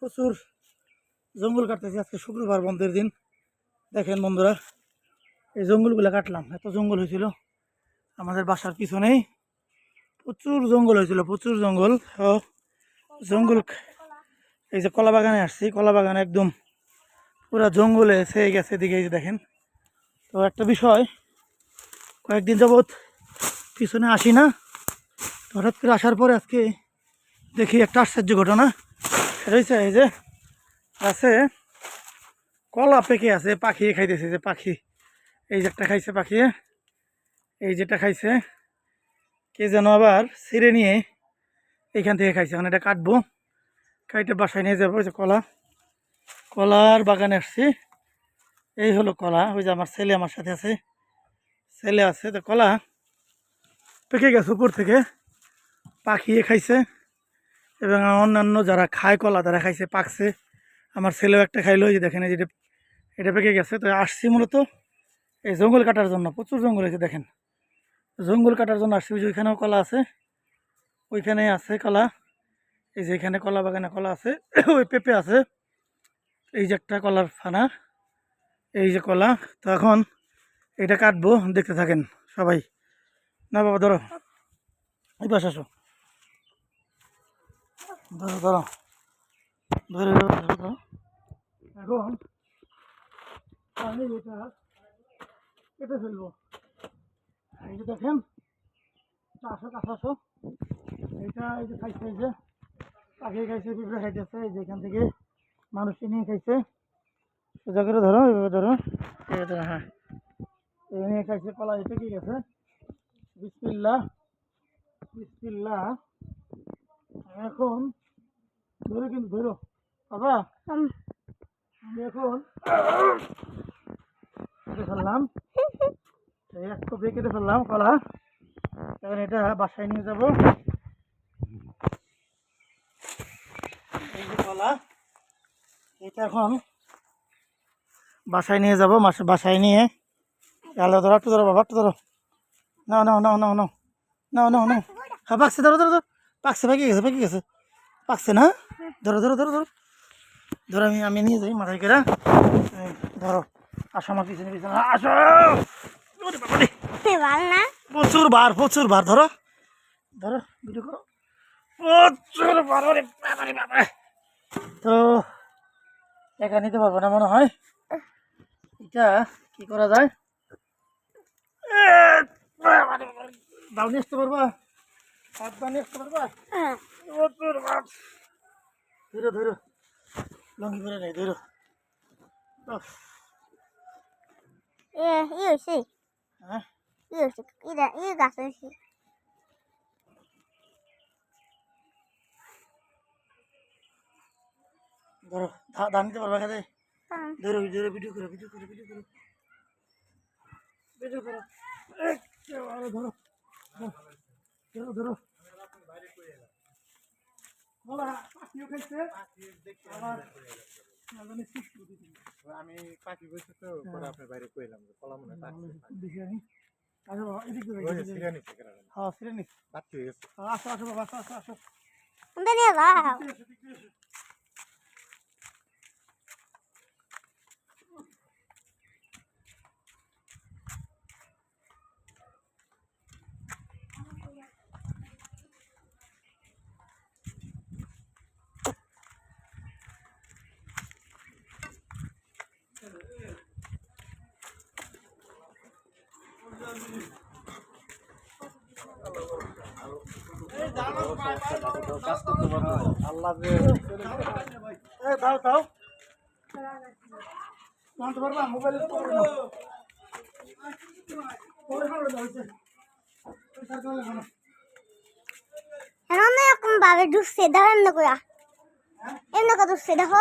প্রচুর জঙ্গল কাটতেছি। আজকে শুক্রবার বন্ধের দিন। দেখেন বন্ধুরা, এই জঙ্গলগুলো কাটলাম। এত জঙ্গল হয়েছিল, আমাদের বাসার পিছনেই প্রচুর জঙ্গল হয়েছিল, প্রচুর জঙ্গল। জঙ্গল এই যে কলা বাগানে আসছি, কলা বাগানে একদম পুরা জঙ্গলে ছেয়ে গেছে এদিকে, এই যে দেখেন। তো একটা বিষয়, কয়েকদিন যাবৎ পিছনে আসি না। হঠাৎ করে আসার পরে আজকে দেখি একটা আশ্চর্য ঘটনা। রয়েছে এই যে, আছে কলা পেকে আছে, পাখি খাইতেছে যে পাখি। এই যে একটা খাইছে পাখি। এই যেটা খাইছে, কে যেন আবার ছিঁড়ে নিয়ে এইখান থেকে খাইছে। এখন এটা কাটবো। কাইটে বাসায় নিয়ে যাব যে কলা। কলার বাগানে আসছি। এই হলো কলা, ওই যে আমার ছেলে আমার সাথে আছে। ছেলে আছে, তো কলা পেকে গেছে উপর থেকে। পাখিয়ে খাইছে। এবং অন্যান্য যারা খায় কলা, তারা খাইছে পাকছে। আমার ছেলেও একটা খাইলো যে দেখেন, এই যে এটা- পেকে গেছে। তো আসছি মূলত এই জঙ্গল কাটার জন্য, প্রচুর জঙ্গল হয়েছে, দেখেন। জঙ্গল কাটার জন্য আসছি ওইখানেও কলা আছে, ওইখানে আছে কলা, এই যে এখানে কলা বাগানে কলা আছে, ওই পেঁপে আছে, এই যে একটা কলার ফানা, এই যে কলা। তো এখন এটা কাটবো, দেখতে থাকেন সবাই। না বাবা, ধরো, এই পাশে আসো। ধরো ধরো, ধরে ধরো। এখন আমি এটা কেটে ফেলব। এই যে দেখেন আসো কাছে আসো এইটা এই যে খাইছে, এই যে পাখি খাইছে, পিঁপড়ে খাইতেছে এই যে এখান থেকে মানুষ নিয়ে খাইছে। সোজা করে ধরো, এইভাবে ধরো। ধরো হ্যাঁ। এই নিয়ে খাইছে কলা এটা কি গেছে। বিসমিল্লা বিসমিল্লা এখন ধরো কিন্তু ধরো। বাবা আমি। এখন ফেললাম। এক কপি কেটে ফেললাম কলা। এখন এটা বাসায় নিয়ে যাব। এই যে কলা এটা এখন বাসায় নিয়ে যাব। বাসায় নিয়ে আলাদা ধরো একটু ধরো বাবা একটু ধরো। নাও নাও নাও নাও নাও। নাও নাও নাও। হ্যাঁ পাকছে ধরো ধরো ধরো। পাকছে পাকি গেছে পাকি গেছে। পাকছে না? ধরো ধরো ধরো ধরো। ধরো আমি আমি নিয়ে যাই মাথায় করে। ধরো আসো আমার পিছনে পিছনে। আসো! প্রচুর বার প্রচুর বার ধরো। ধরো ভিডিও করো। প্রচুর বার বাবা তো একা নিতে পারব না মনে হয়। এটা কি করা যায়। দাও নিয়ে আসতে পারবা? হাত দাও নিয়ে আসতে পারবা? প্রচুর বার। ধরো ধরো। লঙ্গি পরে নেই ধরো। এ ই হয়েছে হ্যাঁ? ই হয়েছে ইটা ই গাছ হয়েছে ধরো ধান নিতে পারবা খাতে? ধরো ধরো ভিডিও করো ভিডিও করো ভিডিও করো। ভিডিও করো। একেবারে ধরো। ধরো ধরো পাখিও খাইছে আবার আমি পাখি বসে তো পরে আপনার বাইরে কইলাম যে কলা মনে হ্যাঁ আসো আসো বাবা আসো আসো আসো আল্লাহ দাও দাও জানতে পারবা মোবাইলে এরকম ভাবে ঢুকছে দেখো এমনি করে এমনি করে ঢুকছে দেখো